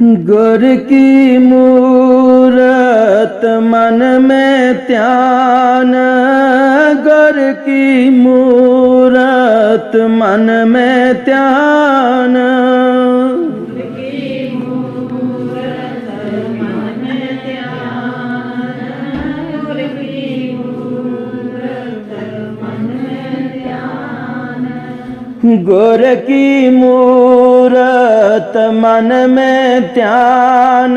गुर की मूरत मन में ध्यान गुर की मूरत मन में ध्यान गुर की मूरत मन में ध्यान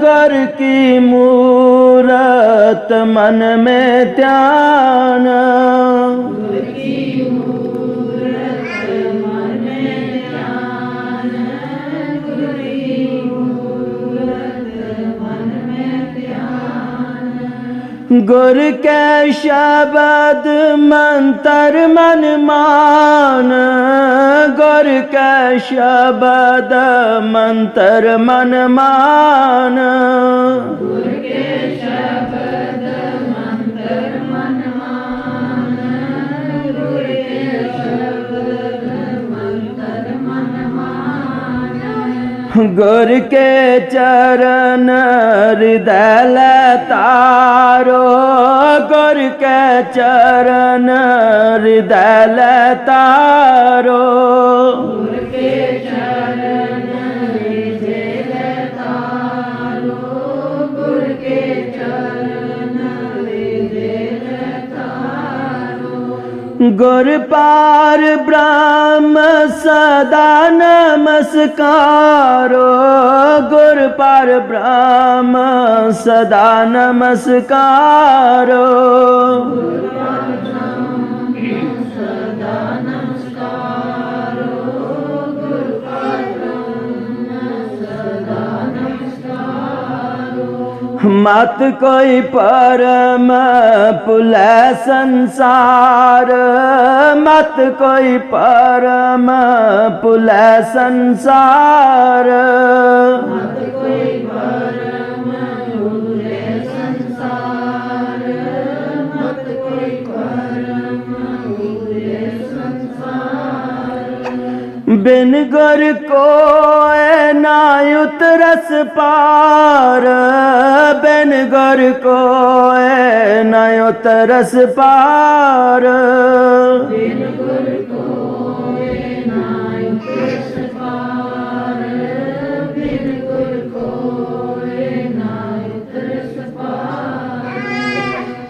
गुर की मूरत मन में ध्यान ਗੁਰ ਕੈ ਸ਼ਬਦ ਮੰਤਰ ਮਨ ਮਾਨ ਗੁਰ ਕੈ ਸ਼ਬਦ ਮੰਤਰ ਮਨ ਮਾਨ ਗੁਰ ਕੈ গোরকে চরণর দল তারো গোরকে চরণর দল তারো। গোরকে চরণর ਗੁਰ ਪਾਰ ਬ੍ਰਹਮ ਸਦਾ ਨਮਸਕਾਰੋ। ਗੁਰ ਪਾਰ ਬ੍ਰਹਮ ਸਦਾ ਨਮਸਕਾਰੋ। ਮਤ ਕੋਈ ਪਰਮ ਪੁਲੈ ਸੰਸਾਰ। ਮਤ ਕੋਈ ਪਰਮ ਪੁਲੈ ਸੰਸਾਰ ਮਤ ਕੋਈ ਪਰਮ ਪੁਲੈ ਸੰਸਾਰ ਮਤ ਕੋਈ ਪਰਮ ਪੁਲੈ ਸੰਸਾਰ। ਬਿਨ ਗੁਰ ਕੋਇ ਨਾ ਉਤ उतरस पार बिन गुर को ना उतरस पार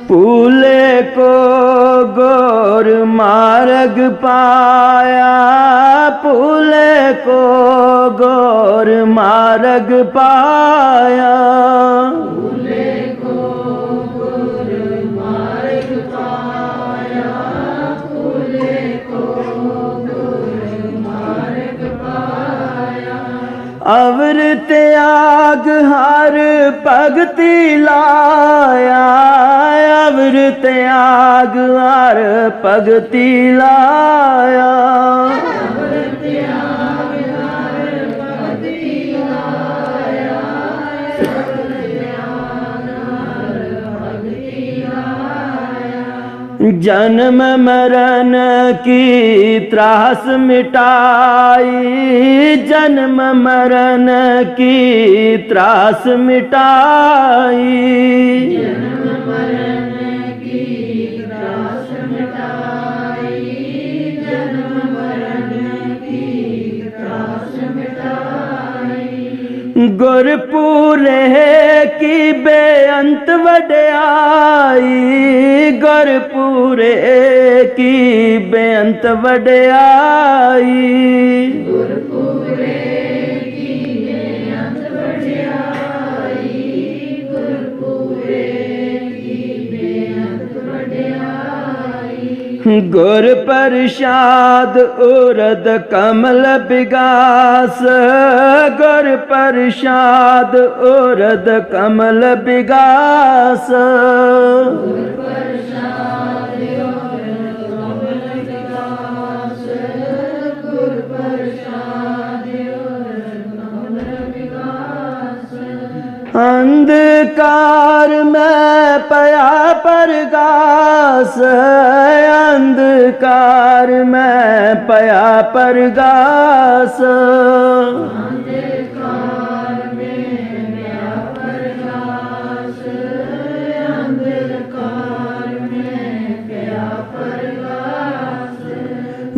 पूले को ਗੋਰ ਮਾਰਗ ਪਾਇਆ ਪੁਲੇ ਕੋ ਗੋਰ ਮਾਰਗ ਪਾਇਆ। ਅਵਰ ਤਿਆਗ ਹਰ ਭਗਤੀ ਲਾਇਆ। ਸੁਰ ਤਿਆਗ ਹਰ ਭਗਤੀ ਲਾਇਆ। ਜਨਮ ਮਰਨ ਕੀ ਤਰਾਸ ਮਿਟਾਈ। ਜਨਮ ਮਰਨ ਕੀ ਤਰਾਸ ਮਿਟਾਈ। ਜਨਮ ਮਰਨ ਗੁਰਪੂਰੇ ਕੀ ਬੇਅੰਤ ਵਡਿਆਈ। ਗੁਰਪੂਰੇ ਕੀ ਬੇਅੰਤ ਵਡਿਆਈ। ਗੁਰਪੂਰੇ ਗੁਰ ਪ੍ਰਸ਼ਾਦ ਉਰਦ ਕਮਲ ਬਿਗਾਸ। ਗੁਰ ਪ੍ਰਸ਼ਾਦ ਉਰਦ ਕਮਲ ਬਿਗਾਸ। ਅੰਧਕਾਰ ਮੈਂ ਪਿਆ ਪਰਗਾ ਪਾਸ ਅੰਧਕਾਰ ਮੈਂ ਪਿਆ ਪਰਗਾਸ। ਅੰਧਕਾਰ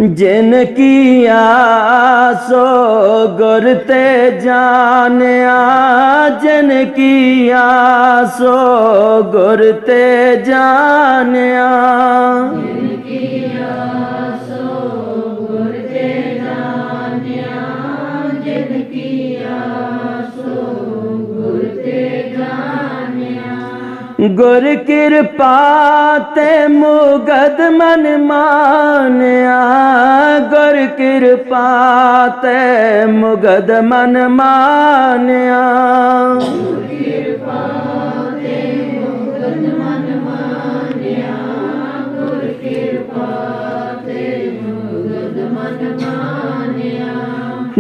ਜਿਨ ਕੀ ਆਸੋ ਗੁਰ ਤੇ ਜਾਣਿਆ ਜਿਨ ਕੀ ਆਸੋ ਗੁਰ ਗੁਰ ਕਿਰਪਾ ਤੇ ਮੁਗਦ ਮਨ ਮਾਨਿਆ। ਗੁਰ ਕਿਰਪਾ ਤੇ ਮੁਗਦ ਮਨ ਮਾਨਿਆ।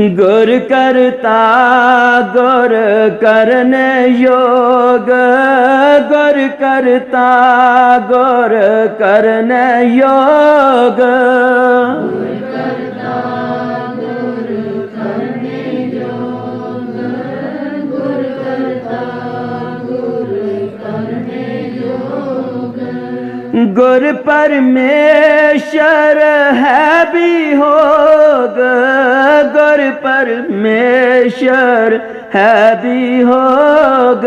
ਗੁਰ ਕਰਤਾ ਗੁਰ ਕਰਨ ਯੋਗ। ਗੁਰ ਕਰਤਾ ਗੁਰ ਕਰਨ ਯੋਗ। ਗੁਰ ਪਰਮੇਸ਼ਰ ਹੈ ਵੀ ਹੋਗ ਗੁਰ ਪਰਮੇਸ਼ਰ ਹੈ ਵੀ ਹੋਗ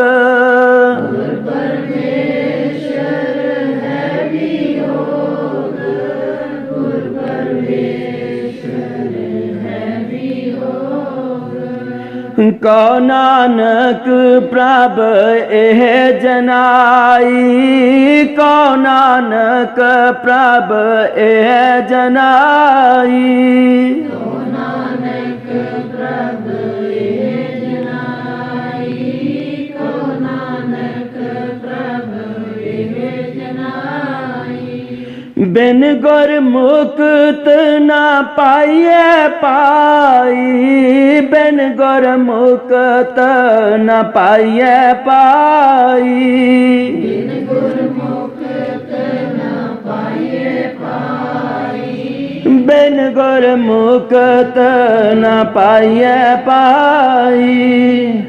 ਕੋ ਨਾਨਕ ਪ੍ਰਭ ਇਹ ਜਨਾਈ? ਕੋ ਨਾਨਕ ਪ੍ਰਭ ਇਹ ਜਨਾਈ? ਬਿਨ ਗੁਰ ਮੁਕਤ ਨਾ ਪਾਈਏ ਪਾਈ। ਬਿਨ ਗੁਰ ਮੁਕਤ ਨਾ ਪਾਈਏ ਪਾਈ। ਬਿਨ ਗੁਰ ਮੁਕਤ ਨਾ ਪਾਈਏ ਪਾਈ।